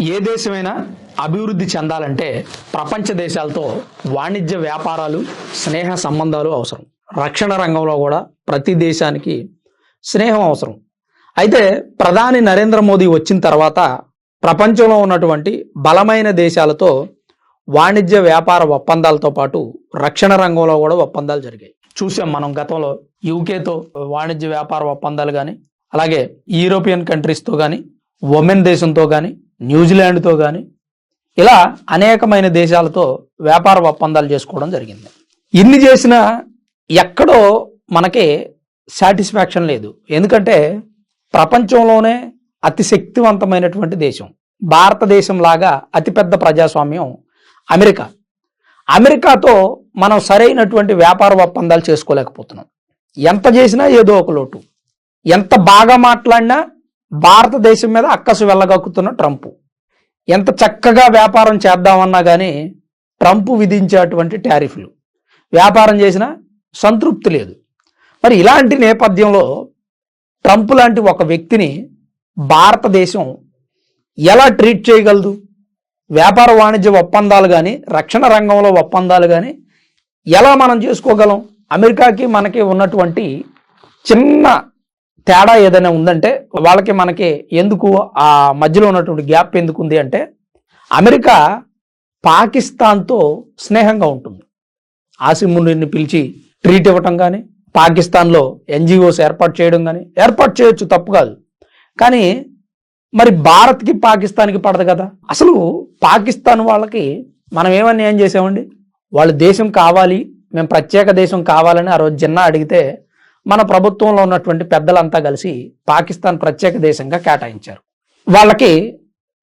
ఏ దేశమైనా అభివృద్ధి చెందాలంటే ప్రపంచ దేశాలతో వాణిజ్య వ్యాపారాలు స్నేహ సంబంధాలు అవసరం. రక్షణ రంగంలో కూడా ప్రతి దేశానికి స్నేహం అవసరం. అయితే ప్రధాని నరేంద్ర మోదీ వచ్చిన తర్వాత ప్రపంచంలో ఉన్నటువంటి బలమైన దేశాలతో వాణిజ్య వ్యాపార ఒప్పందాలతో పాటు రక్షణ రంగంలో కూడా ఒప్పందాలు జరిగాయి. చూసాం మనం గతంలో యూకేతో వాణిజ్య వ్యాపార ఒప్పందాలు కానీ అలాగే యూరోపియన్ కంట్రీస్తో కానీ ఒమెన్ దేశంతో కానీ న్యూజిలాండ్తో కానీ ఇలా అనేకమైన దేశాలతో వ్యాపార ఒప్పందాలు చేసుకోవడం జరిగింది. ఇన్ని చేసినా ఎక్కడో మనకి సాటిస్ఫాక్షన్ లేదు. ఎందుకంటే ప్రపంచంలోనే అతి శక్తివంతమైనటువంటి దేశం. భారతదేశం లాగా అతిపెద్ద ప్రజాస్వామ్యం అమెరికా. అమెరికాతో మనం సరైనటువంటి వ్యాపార ఒప్పందాలు చేసుకోలేకపోతున్నాం. ఎంత చేసినా ఏదో ఒక లోటు. ఎంత బాగా మాట్లాడినా భారతదేశం మీద అక్కసు వెళ్ళగక్కుతున్న ట్రంప్. ఎంత చక్కగా వ్యాపారం చేద్దామన్నా కానీ ట్రంప్ విధించేటువంటి టారిఫ్లు. వ్యాపారం చేసినా సంతృప్తి లేదు. మరి ఇలాంటి నేపథ్యంలో ట్రంప్ లాంటి ఒక వ్యక్తిని భారతదేశం ఎలా ట్రీట్ చేయగలదు? వ్యాపార వాణిజ్య ఒప్పందాలు కానీ రక్షణ రంగంలో ఒప్పందాలు కానీ ఎలా మనం చేసుకోగలం? అమెరికాకి మనకి ఉన్నటువంటి చిన్న తేడా ఏదైనా ఉందంటే వాళ్ళకి మనకి ఎందుకు ఆ మధ్యలో ఉన్నటువంటి గ్యాప్ ఎందుకు ఉంది అంటే అమెరికా పాకిస్తాన్తో స్నేహంగా ఉంటుంది. ఆసిముని పిలిచి ట్రీట్ ఇవ్వటం కానీ పాకిస్తాన్లో ఎన్జిఓస్ ఏర్పాటు చేయడం కానీ ఏర్పాటు చేయొచ్చు తప్పు కాదు. కానీ మరి భారత్కి పాకిస్తాన్కి పడదు కదా. అసలు పాకిస్తాన్ వాళ్ళకి మనం ఏమన్నా ఏం చేసామండి వాళ్ళు దేశం కావాలి మేము ప్రత్యేక దేశం కావాలని ఆ రోజు జిన్నా అడిగితే మన ప్రభుత్వంలో ఉన్నటువంటి పెద్దలంతా కలిసి పాకిస్తాన్ ప్రత్యేక దేశంగా కేటాయించారు. వాళ్ళకి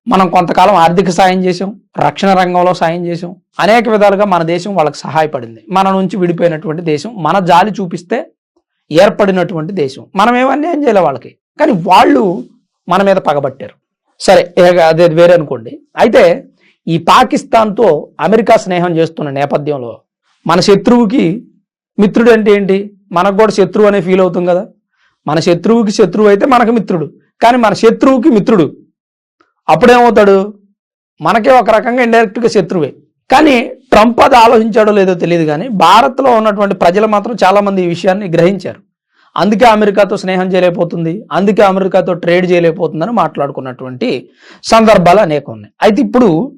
మనం కొంతకాలం ఆర్థిక సాయం చేసాం రక్షణ రంగంలో సాయం చేసాం అనేక విధాలుగా మన దేశం వాళ్ళకి సహాయపడింది. మన నుంచి విడిపోయినటువంటి దేశం మన జాలి చూపిస్తే ఏర్పడినటువంటి దేశం. మనం ఏమన్నా ఏం చేయలే వాళ్ళకి. కానీ వాళ్ళు మన మీద పగబట్టారు. సరే అదే వేరే అనుకోండి. అయితే ఈ పాకిస్తాన్తో అమెరికా స్నేహం చేస్తున్న నేపథ్యంలో మన శత్రువుకి మిత్రుడు అంటే ఏంటి? మనకు కూడా శత్రువు అనే ఫీల్ అవుతుంది కదా? మన శత్రువుకి శత్రువు అయితే మనకు మిత్రుడు. కానీ మన శత్రువుకి మిత్రుడు. అప్పుడేమవుతాడు? మనకే ఒక రకంగా ఇండైరెక్ట్గా శత్రువే. కానీ ట్రంప్ అది ఆలోచించాడో లేదో తెలియదు కానీ భారత్లో ఉన్నటువంటి ప్రజలు మాత్రం చాలామంది ఈ విషయాన్ని గ్రహించారు. అందుకే అమెరికాతో స్నేహం చేయలేకపోతుంది అందుకే అమెరికాతో ట్రేడ్ చేయలేకపోతుందని మాట్లాడుకున్నటువంటి సందర్భాలు అనేకం ఉన్నాయి. అయితే ఇప్పుడు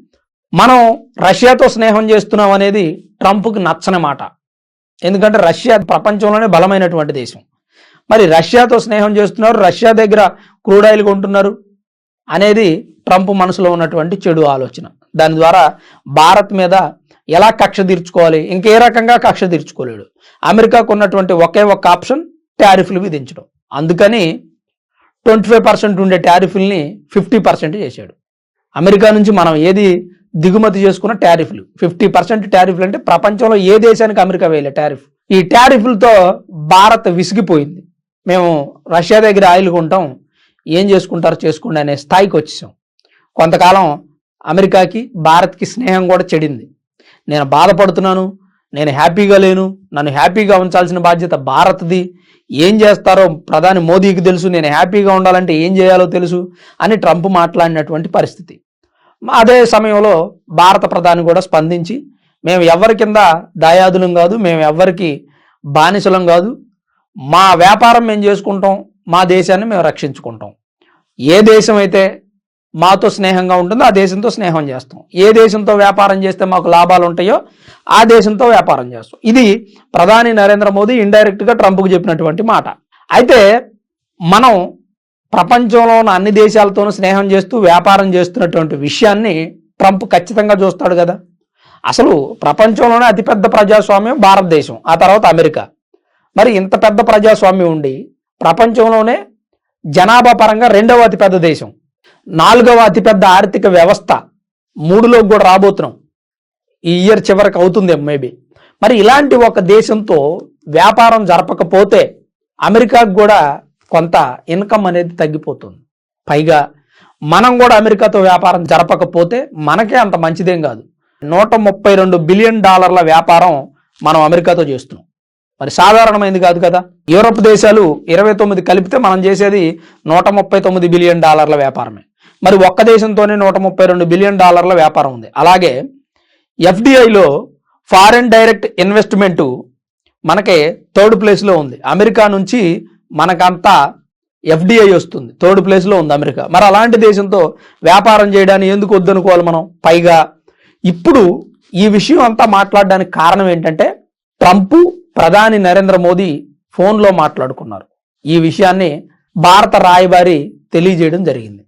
మనం రష్యాతో స్నేహం చేస్తున్నాం అనేది ట్రంప్కి నచ్చని మాట. ఎందుకంటే రష్యా ప్రపంచంలోనే బలమైనటువంటి దేశం. మరి రష్యాతో స్నేహం చేస్తున్నారు రష్యా దగ్గర క్రూడ్ ఆయిల్ కొంటున్నారు అనేది ట్రంప్ మనసులో ఉన్నటువంటి చెడు ఆలోచన. దాని ద్వారా భారత్ మీద ఎలా కక్ష తీర్చుకోవాలి? ఇంకే రకంగా కక్ష తీర్చుకోలేడు. అమెరికాకు ఉన్నటువంటి ఒకే ఒక్క ఆప్షన్ టారిఫ్లు విధించడం. అందుకని ట్వంటీ ఫైవ్ పర్సెంట్ ఉండే టారిఫ్ల్ని ఫిఫ్టీ పర్సెంట్ చేశాడు. అమెరికా నుంచి మనం ఏది దిగుమతి చేసుకున్న టారిఫ్లు. ఫిఫ్టీ పర్సెంట్ టారిఫ్లు అంటే ప్రపంచంలో ఏ దేశానికి అమెరికా వేయలే టారిఫ్. ఈ టారిఫ్లతో భారత్ విసిగిపోయింది. మేము రష్యా దగ్గర ఆయిల్ కొంటాం. ఏం చేసుకుంటారో చేసుకోండి అనే స్థాయికి వచ్చేసాం. కొంతకాలం అమెరికాకి భారత్కి స్నేహం కూడా చెడింది. నేను బాధపడుతున్నాను. నేను హ్యాపీగా లేను. నన్ను హ్యాపీగా ఉంచాల్సిన బాధ్యత భారత్ది. ఏం చేస్తారో ప్రధాని మోదీకి తెలుసు. నేను హ్యాపీగా ఉండాలంటే ఏం చేయాలో తెలుసు అని ట్రంప్ మాట్లాడినటువంటి పరిస్థితి. అదే సమయంలో భారత ప్రధాని కూడా స్పందించి మేము ఎవరి కింద దాయాదులం కాదు మేము ఎవరికి బానిసలం కాదు. మా వ్యాపారం మేము చేసుకుంటాం మా దేశాన్ని మేము రక్షించుకుంటాం. ఏ దేశం అయితే మాతో స్నేహంగా ఉంటుందో ఆ దేశంతో స్నేహం చేస్తాం. ఏ దేశంతో వ్యాపారం చేస్తే మాకు లాభాలు ఉంటాయో ఆ దేశంతో వ్యాపారం చేస్తాం. ఇది ప్రధాని నరేంద్ర మోదీ ఇండైరెక్ట్గా ట్రంప్కు చెప్పినటువంటి మాట. అయితే మనం ప్రపంచంలో ఉన్న అన్ని దేశాలతోనూ స్నేహం చేస్తూ వ్యాపారం చేస్తున్నటువంటి విషయాన్ని ట్రంప్ ఖచ్చితంగా చూస్తాడు కదా. అసలు ప్రపంచంలోనే అతిపెద్ద ప్రజాస్వామ్యం భారతదేశం ఆ తర్వాత అమెరికా. మరి ఇంత పెద్ద ప్రజాస్వామ్యం ఉండి ప్రపంచంలోనే జనాభా పరంగా రెండవ అతిపెద్ద దేశం నాలుగవ అతిపెద్ద ఆర్థిక వ్యవస్థ మూడులోకి కూడా రాబోతున్నాం. ఈ ఇయర్ చివరికి అవుతుంది మేబీ. మరి ఇలాంటి ఒక దేశంతో వ్యాపారం జరపకపోతే అమెరికాకు కూడా కొంత ఇన్కమ్ అనేది తగ్గిపోతుంది. పైగా మనం కూడా అమెరికాతో వ్యాపారం జరపకపోతే మనకే అంత మంచిదేం కాదు. నూట ముప్పై రెండు బిలియన్ డాలర్ల వ్యాపారం మనం అమెరికాతో చేస్తున్నాం. మరి సాధారణమైంది కాదు కదా? యూరప్ దేశాలు ఇరవై తొమ్మిది కలిపితే మనం చేసేది నూట ముప్పై తొమ్మిది బిలియన్ డాలర్ల వ్యాపారమే. మరి ఒక్క దేశంతోనే నూట ముప్పై రెండు బిలియన్ డాలర్ల వ్యాపారం ఉంది. అలాగే ఎఫ్డిఐలో ఫారెన్ డైరెక్ట్ ఇన్వెస్ట్మెంటు మనకి థర్డ్ ప్లేస్లో ఉంది. అమెరికా నుంచి మనకంతా ఎఫ్డిఐ వస్తుంది. థర్డ్ ప్లేస్లో ఉంది అమెరికా. మరి అలాంటి దేశంతో వ్యాపారం చేయడానికి ఎందుకు వద్దనుకోవాలి మనం? పైగా ఇప్పుడు ఈ విషయం అంతా మాట్లాడడానికి కారణం ఏంటంటే ట్రంప్ ప్రధాని నరేంద్ర మోదీ ఫోన్లో మాట్లాడుకున్నారు. ఈ విషయాన్ని భారత రాయబారి తెలియజేయడం జరిగింది.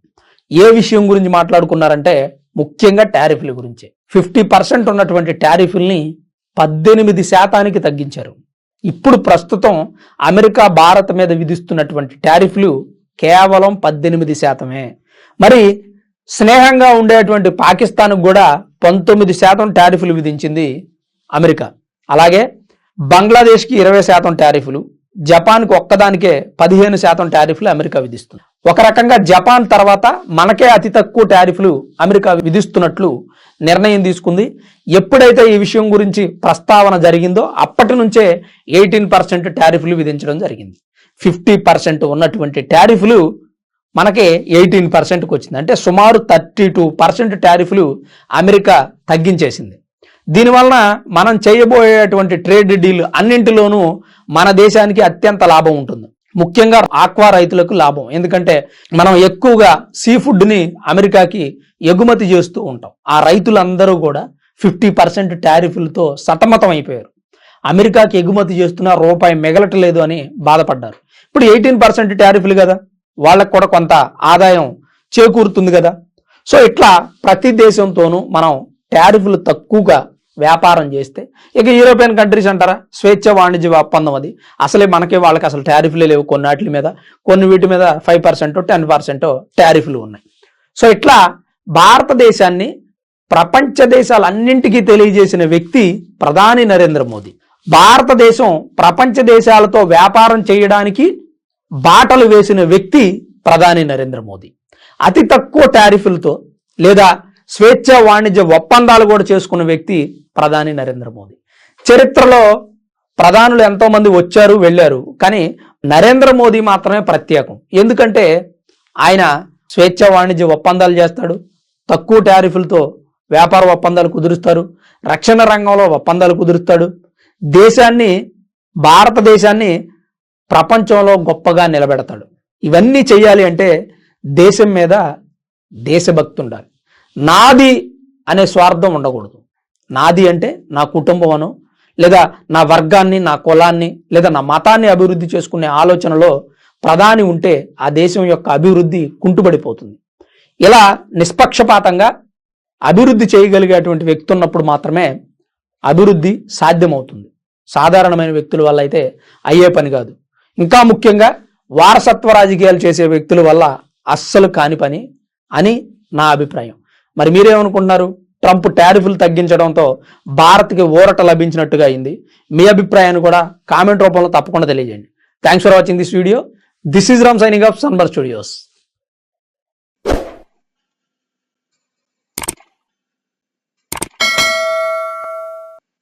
ఏ విషయం గురించి మాట్లాడుకున్నారంటే ముఖ్యంగా టారిఫ్ల గురించి. ఫిఫ్టీ పర్సెంట్ ఉన్నటువంటి ట్యారిఫ్ల్ని పద్దెనిమిది శాతానికి తగ్గించారు. ఇప్పుడు ప్రస్తుతం అమెరికా భారత్ మీద విధిస్తున్నటువంటి టారిఫ్లు కేవలం పద్దెనిమిది శాతమే. మరి స్నేహంగా ఉండేటువంటి పాకిస్తాన్కు కూడా పంతొమ్మిది శాతం టారిఫ్లు విధించింది అమెరికా. అలాగే బంగ్లాదేశ్కి ఇరవై శాతం టారిఫ్లు జపాన్కి ఒక్కదానికే పదిహేను శాతం టారిఫ్లు అమెరికా విధిస్తుంది. ఒక రకంగా జపాన్ తర్వాత మనకే అతి తక్కువ టారిఫ్లు అమెరికా విధిస్తున్నట్లు నిర్ణయం తీసుకుంది. ఎప్పుడైతే ఈ విషయం గురించి ప్రస్తావన జరిగిందో అప్పటి నుంచే ఎయిటీన్ పర్సెంట్ టారిఫ్లు విధించడం జరిగింది. ఫిఫ్టీ పర్సెంట్ ఉన్నటువంటి టారిఫ్లు మనకి ఎయిటీన్ పర్సెంట్కి వచ్చింది. అంటే సుమారు థర్టీ టూ పర్సెంట్ టారిఫ్లు అమెరికా తగ్గించేసింది. దీనివలన మనం చేయబోయేటువంటి ట్రేడ్ డీల్ అన్నింటిలోనూ మన దేశానికి అత్యంత లాభం ఉంటుంది. ముఖ్యంగా ఆక్వా రైతులకు లాభం. ఎందుకంటే మనం ఎక్కువగా సీ ఫుడ్ని అమెరికాకి ఎగుమతి చేస్తూ ఉంటాం. ఆ రైతులందరూ కూడా ఫిఫ్టీ పర్సెంట్ టారిఫ్లతో సతమతం అయిపోయారు. అమెరికాకి ఎగుమతి చేస్తున్న రూపాయి మిగలటలేదు అని బాధపడ్డారు. ఇప్పుడు ఎయిటీన్ పర్సెంట్ టారిఫ్లు కదా. వాళ్ళకు కూడా కొంత ఆదాయం చేకూరుతుంది కదా. సో ఇట్లా ప్రతి దేశంతోనూ మనం టారిఫ్లు తక్కువగా వ్యాపారం చేస్తే ఇక యూరోపియన్ కంట్రీస్ అంటారా? స్వేచ్ఛ వాణిజ్య ఒప్పందం అది. అసలే మనకి వాళ్ళకి అసలు టారిఫ్లే లేవు కొన్ని వాటి మీద. కొన్ని వీటి మీద ఫైవ్ పర్సెంట్ టెన్ పర్సెంట్ టారిఫ్లు ఉన్నాయి. సో ఇట్లా భారతదేశాన్ని ప్రపంచ దేశాలన్నింటికీ తెలియజేసిన వ్యక్తి ప్రధాని నరేంద్ర మోదీ. భారతదేశం ప్రపంచ దేశాలతో వ్యాపారం చేయడానికి బాటలు వేసిన వ్యక్తి ప్రధాని నరేంద్ర మోదీ. అతి తక్కువ టారిఫ్లతో లేదా స్వేచ్ఛ వాణిజ్య ఒప్పందాలు కూడా చేసుకున్న వ్యక్తి ప్రధాని నరేంద్ర మోదీ. చరిత్రలో ప్రధానులు ఎంతోమంది వచ్చారు వెళ్ళారు కానీ నరేంద్ర మోదీ మాత్రమే ప్రత్యేకం. ఎందుకంటే ఆయన స్వేచ్ఛ వాణిజ్య ఒప్పందాలు చేస్తాడు తక్కువ టారిఫ్లతో వ్యాపార ఒప్పందాలు కుదురుస్తారు రక్షణ రంగంలో ఒప్పందాలు కుదురుస్తాడు దేశాన్ని భారతదేశాన్ని ప్రపంచంలో గొప్పగా నిలబెడతాడు. ఇవన్నీ చేయాలి అంటే దేశం మీద దేశభక్తి ఉండాలి. నాది అనే స్వార్థం ఉండకూడదు. నాది అంటే నా కుటుంబం లేదా నా వర్గాన్ని నా కులాన్ని లేదా నా మతాన్ని అభివృద్ధి చేసుకునే ఆలోచనలో ప్రధాని ఉంటే ఆ దేశం యొక్క అభివృద్ధి కుంటుపడిపోతుంది ఇలా నిష్పక్షపాతంగా అభివృద్ధి చేయగలిగేటువంటి వ్యక్తి ఉన్నప్పుడు మాత్రమే అభివృద్ధి సాధ్యమవుతుంది. సాధారణమైన వ్యక్తుల వల్ల అయితే అయ్యే పని కాదు. ఇంకా ముఖ్యంగా వారసత్వ రాజకీయాలు చేసే వ్యక్తుల వల్ల అస్సలు కాని పని అని నా అభిప్రాయం. మరి మీరేమనుకుంటున్నారు? ట్రంప్ టారిఫ్లు తగ్గించడంతో భారత్కి ఊరట లభించినట్టుగా అయింది. మీ అభిప్రాయాన్ని కూడా కామెంట్ రూపంలో తప్పకుండా తెలియజేయండి. Thanks for watching this video this is Ram signing off సన్బర్ studios